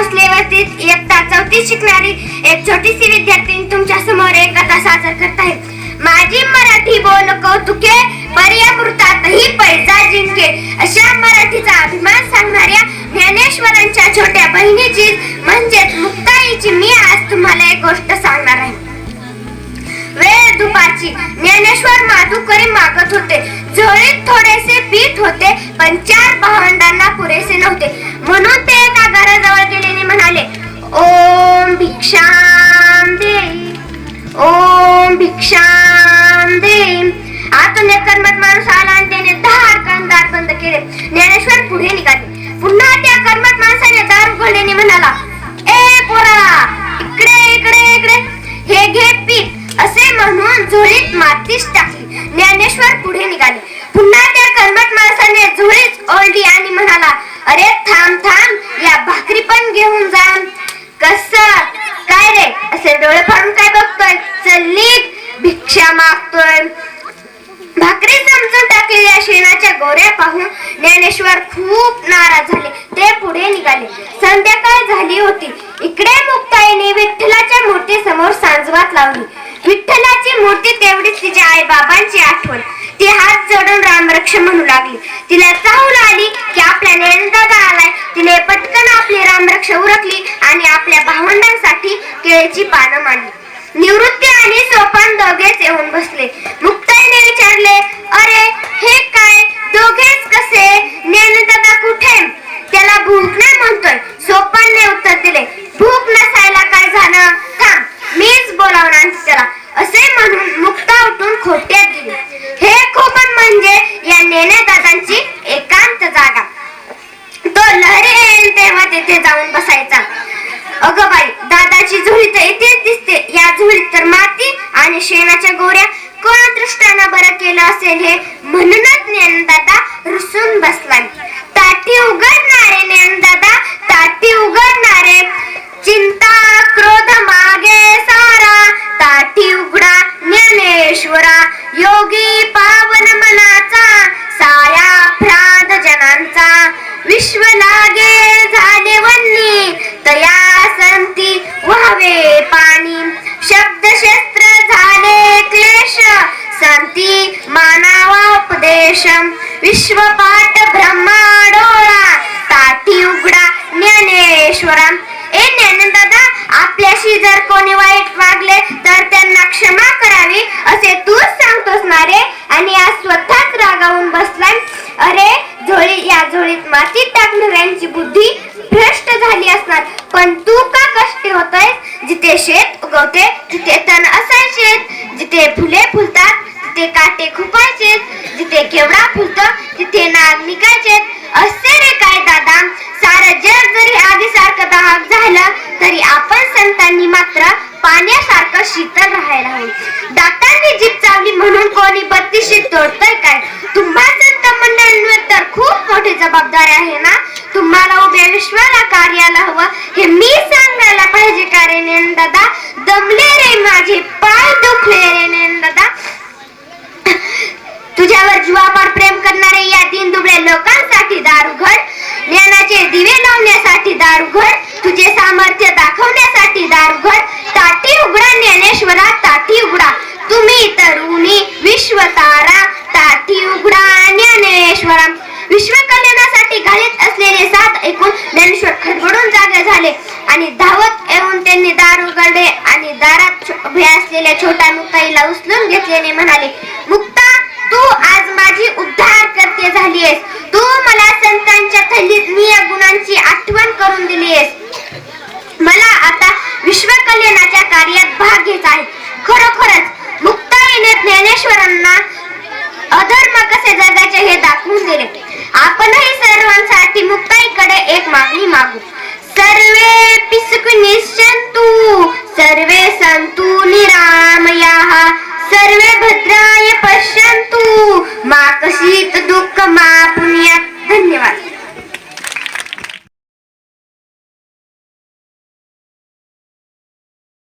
भोसले वस्तीत इयत्ता चौथी शिकणारी एक छोटीशी विद्यार्थी तुमच्यासमोर एक कथा सादर करत आहे माझी मराठी बोल कौतुके पर्यामृतातही पैसा जिंके. अशा मराठीचा अभिमान सांगणाऱ्या ज्ञानेश्वरांच्या छोट्या बहिणीची म्हणजे मुक्ताईची मी आज तुम्हाला एक गोष्ट सांगणार आहे. वेळ दुपारची. ज्ञानेश्वर माधुकरी मागत होते. झोळीत थोडेसे पीठ होते पण चार भावंडांना पुरेसे नव्हते. म्हणून ते आतून एक माणूस आला आणि त्याने दार दार बंद केले. ज्ञानेश्वर पुढे निघाले. पुन्हा त्या कर्मत माणसाने दार उघडल्याने म्हणाला ए पोरा इकडे इकडे इकडे. हे घे पीठ. असे म्हणून झोळीत मातीच टाकली. ज्ञानेश्वर पुढे निघाले. पुन्हा त्या कर्मत माणसाने झोळीत ओढली आणि म्हणाला अरे थांब थांब या भाकरी पण घेऊन जा. कस? काय रे? असे डोळे फाडून काय बघतोय? चल भिक्षा मागतोय. भाकरी समजून टाकलेल्या शेणाच्या गोऱ्या पाहून ज्ञानेश्वर खूप नाराज झाले. ते पुढे निघाले. संध्याकाळ झाली होती. इकडे मुक्ताईने विठ्ठलाच्या मूर्ती समोर सांजवात लावली. विठ्ठलाची मूर्ती तेवढीच तिच्या आई बाबांची आठवण. ती हात जोडून रामरक्ष म्हणू लागली. तिला चाहूल आली की आपल्या नयनदादा आलाय. तिने पटकन आपली रामरक्ष उरकली आणि आपल्या भावंडांसाठी केळीची पानं मांडली. निवृत्ती आणि सोपान दोघेच येऊन बसले. मुक्ताईने विचारले अरे हे काय? दोघेच कसे? ज्ञानदादा कुठे? त्याला भूक नाही म्हणतोय. सोपानने उत्तर दिले भूक नसायला काय झालं? थांब मीच बोलावणार त्याला. असे म्हणून मुक्ता उठून खोट्यात गेली. हे खोपण म्हणजे या नेण्यादादांची एकांत जागा. तो लहरी येईल तेव्हा तेथे जाऊन बसायचा. अगं बाई दादाची झुळी तर इथेच दिसते. या तर माती आणि शेणाच्या गोऱ्या कोण दृष्टानं बरं केलं असेल हे म्हणूनच ज्ञानदाता देशम विश्वपाठ ब्रह्माडोळा ताटी उघडा ज्ञानेश्वरम ए ज्ञानदादा आपल्याशी जर कोणी वाईट वागले तर त्यांना क्षमा करावी असे तूच सांगतोस ना रे? आणि आज स्वतःच रागावून बसलाय. अरे झोळी या झोळीत मातीत टाकणाऱ्यांची बुद्धी भ्रष्ट झाली असणार. पण तू का कष्टी होतोय जिथे शेत उगवते तिथे तण असायचे जिथे फुले फुलतात तिथे काटे खुपायचे जिथे केवडा फुलतो तिथे नाग निघायचे असते रे काय दादा सारं जग जरी आधी सारखं दहाग झालं तरी आपण संतांनी मात्र पाण्यासारखं शीतल राहायला हवं. दातांनी जीप चावली म्हणून कोणी बत्तीशी तोडतंय काय? तुम्हा संत मंडळींवर तर खूप मोठी जबाबदारी आहे ना? तुम्हाला उभ्या विश्वाला कार्याला हवं हे मी सांगायला पाहिजे का दादा? दमले रे मा पाय दुखले रे नेन दादा तुझ्यावर जीवापार प्रेम करणारे या तीन दुबळे लोकांसाठी दार उघड ज्ञानाचे दिवे लावण्यासाठी दार उघड तुझे सामर्थ्य दाखवण्यासाठी दार उघड ताटी उघडा ज्ञानेश्वरा ताटी उघडा. तुम्ही तरुणी विश्वतारा ताटी उघडा ज्ञानेश्वरा. विश्व कल्याणासाठी घालीत असलेले साथ ऐकून ज्ञानेश्वर खडबडून जागे झाले आणि धावत येऊन त्यांनी दार उघडले आणि दारात छो- उभे असलेल्या छोट्या मुक्ताईला उचलून घेतल्याने म्हणाले मुक्त तू आज माझी उद्धार करते झालीयस तू मला गुणांच्या थैलीत मी या गुणांची आठवण करून दिली दिलीयस मला आता विश्व कल्याणाच्या कार्यात भाग घ्यायचा आहे. खरोखरच मुक्ताईने ज्ञानेश्वरांना अधर्म कसे जगायचे हे दाखवून दिले. आपणही सर्वांसाठी मुक्ताईकडे एक मागणी मागू. सर्वे पिसुक निश्चंतु सर्वे संतु निरामयाः सर्वे भद्राय पश्यन्तु मा कशीत